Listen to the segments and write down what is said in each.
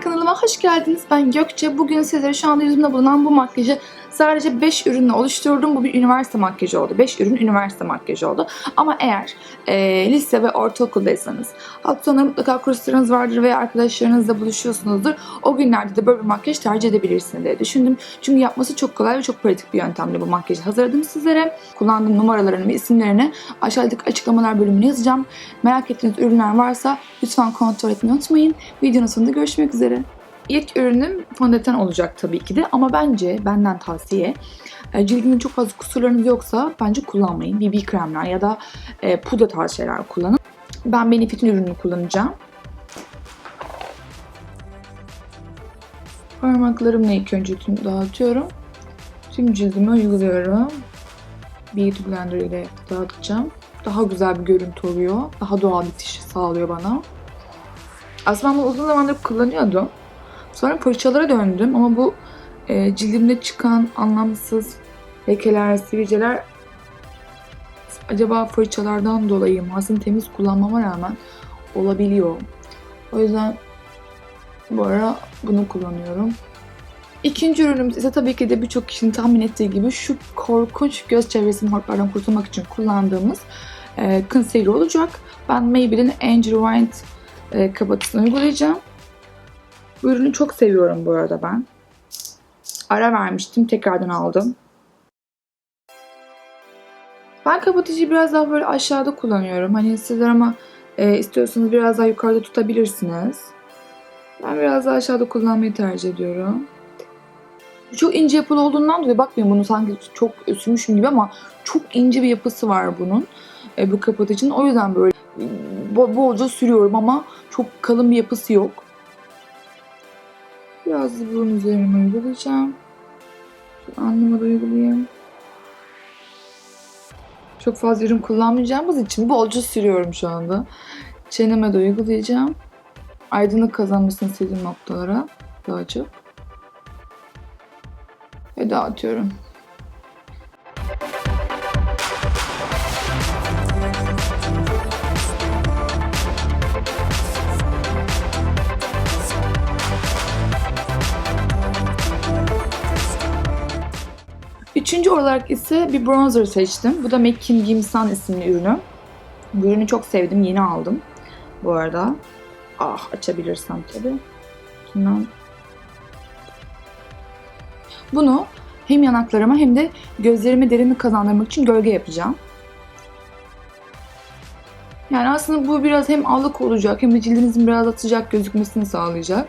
Kanalıma hoş geldiniz. Ben Gökçe. Bugün sizlere şu anda yüzümde bulunan bu makyajı sadece 5 ürünle oluşturdum. Bu bir üniversite makyajı oldu. 5 ürün üniversite makyajı oldu. Ama eğer e, lise ve ortaokuldaysanız hafta sonları mutlaka kurslarınız vardır veya arkadaşlarınızla buluşuyorsunuzdur. O günlerde de böyle bir makyaj tercih edebilirsiniz diye düşündüm. Çünkü yapması çok kolay ve çok pratik bir yöntemle bu makyajı hazırladım sizlere. Kullandığım numaralarını ve isimlerini aşağıdaki açıklamalar bölümüne yazacağım. Merak ettiğiniz ürünler varsa lütfen kontrol etmeyi unutmayın. Videonun sonunda görüşmek üzere. İlk ürünüm fondöten olacak tabii ki de ama bence benden tavsiye e, cildinin çok fazla kusurlarınız yoksa bence kullanmayın. BB kremler ya da e, pudra tarzı şeyler kullanın. Ben Benefit'in ürününü kullanacağım. Parmaklarımla ilk önce tüm dağıtıyorum. Tüm cildime uyguluyorum. Beauty Blender ile dağıtacağım. Daha güzel bir görüntü oluyor. Daha doğal bitiş sağlıyor bana. Aslında ben bunu uzun zamandır kullanıyordum. Sonra fırçalara döndüm ama bu e, cildimde çıkan anlamsız lekeler, sivilceler acaba fırçalardan dolayı mı? Temiz kullanmama rağmen olabiliyor. O yüzden bu ara bunu kullanıyorum. İkinci ürünümüz ise tabii ki de birçok kişinin tahmin ettiği gibi şu korkunç göz çevresinin hortlardan kurtulmak için kullandığımız e, olacak. Ben Maybelline Angel White e, kapatıcısını uygulayacağım. Bu ürünü çok seviyorum bu arada ben. Ara vermiştim, tekrardan aldım. Ben kapatıcıyı biraz daha böyle aşağıda kullanıyorum. Hani sizler ama e, istiyorsanız biraz daha yukarıda tutabilirsiniz. Ben biraz daha aşağıda kullanmayı tercih ediyorum. Çok ince yapılı olduğundan dolayı bakmayın bunu sanki çok sürmüşüm gibi ama çok ince bir yapısı var bunun. E, bu kapatıcının. O yüzden böyle bo- bolca sürüyorum ama çok kalın bir yapısı yok. Biraz da bunun üzerine uygulayacağım. Şu alnıma da uygulayayım. Çok fazla ürün kullanmayacağımız için bolca sürüyorum şu anda. Çeneme de uygulayacağım. Aydınlık kazanmasını istediğim noktalara daha çok. Ve dağıtıyorum. Üçüncü olarak ise bir bronzer seçtim. Bu da Mekin Gimsan isimli ürünü. Bu ürünü çok sevdim. Yeni aldım. Bu arada. Ah açabilirsem tabii. Bundan. Bunu hem yanaklarıma hem de gözlerime derinlik kazandırmak için gölge yapacağım. Yani aslında bu biraz hem allık olacak hem de cildinizin biraz da sıcak gözükmesini sağlayacak.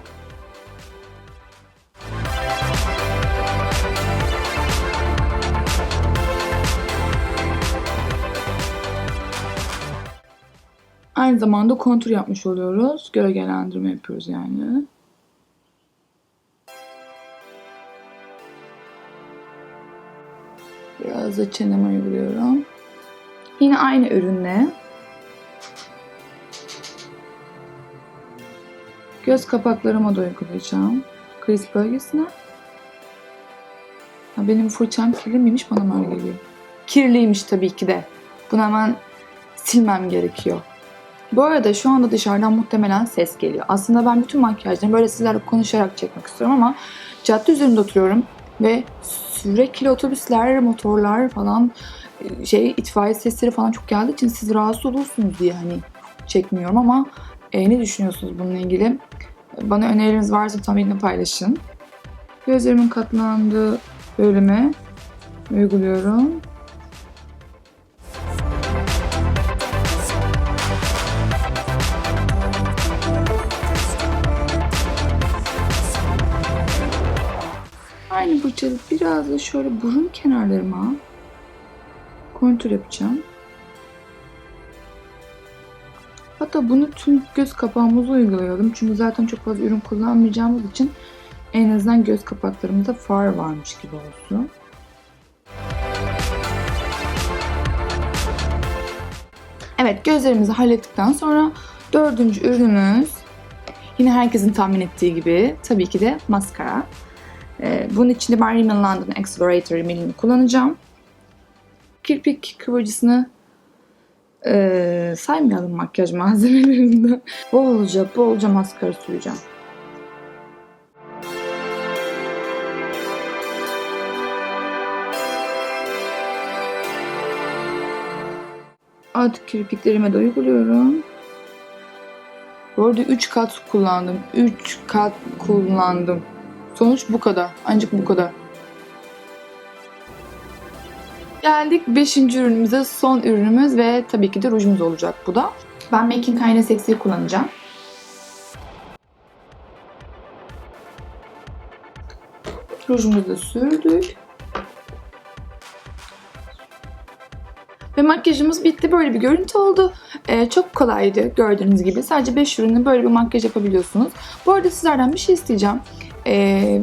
Aynı zamanda kontur yapmış oluyoruz. Gölgelendirme yapıyoruz yani. Biraz da çeneme uyguluyorum. Yine aynı ürünle göz kapaklarıma da uygulayacağım. Kriz bölgesine. Ha, benim fırçam kirli miymiş bana mı öyle geliyor? Kirliymiş tabii ki de. Bunu hemen silmem gerekiyor. Bu arada şu anda dışarıdan muhtemelen ses geliyor. Aslında ben bütün makyajlarımı böyle sizlerle konuşarak çekmek istiyorum ama cadde üzerinde oturuyorum ve sürekli otobüsler, motorlar falan şey itfaiye sesleri falan çok geldiği için siz rahatsız olursunuz diye hani çekmiyorum ama e, ne düşünüyorsunuz bununla ilgili? Bana önerileriniz varsa lütfen benimle paylaşın. Gözlerimin katlandığı bölüme uyguluyorum. Fırçayla biraz da şöyle burun kenarlarıma kontür yapacağım. Hatta bunu tüm göz kapağımıza uygulayalım. Çünkü zaten çok fazla ürün kullanmayacağımız için en azından göz kapaklarımızda far varmış gibi olsun. Evet gözlerimizi hallettikten sonra dördüncü ürünümüz yine herkesin tahmin ettiği gibi tabii ki de maskara. Ee, bunun için de ben London Accelerator Rimmel'ini kullanacağım. Kirpik kıvırcısını e, saymayalım makyaj malzemelerinde. bolca bolca maskara süreceğim. Artık kirpiklerime de uyguluyorum. Bu arada 3 kat kullandım. 3 kat kullandım. Sonuç bu kadar. Ancak bu kadar. Geldik 5. ürünümüze. Son ürünümüz ve tabii ki de rujumuz olacak bu da. Ben Making Kinda Sexy kullanacağım. Rujumuzu da sürdük. Ve makyajımız bitti. Böyle bir görüntü oldu. Ee, çok kolaydı gördüğünüz gibi. Sadece 5 ürünle böyle bir makyaj yapabiliyorsunuz. Bu arada sizlerden bir şey isteyeceğim. Ee,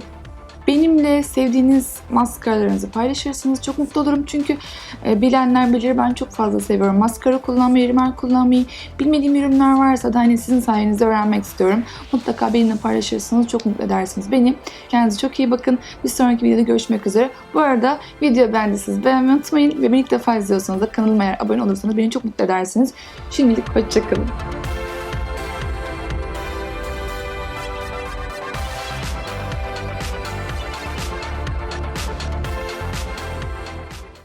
benimle sevdiğiniz maskaralarınızı paylaşırsanız çok mutlu olurum. Çünkü e, bilenler bilir ben çok fazla seviyorum. Maskara kullanmayı, rimel kullanmayı. Bilmediğim ürünler varsa da hani sizin sayenizde öğrenmek istiyorum. Mutlaka benimle paylaşırsanız çok mutlu edersiniz beni. Kendinize çok iyi bakın. Bir sonraki videoda görüşmek üzere. Bu arada video beğendiyseniz beğenmeyi unutmayın. Ve beni ilk defa izliyorsanız da kanalıma eğer abone olursanız beni çok mutlu edersiniz. Şimdilik hoşçakalın.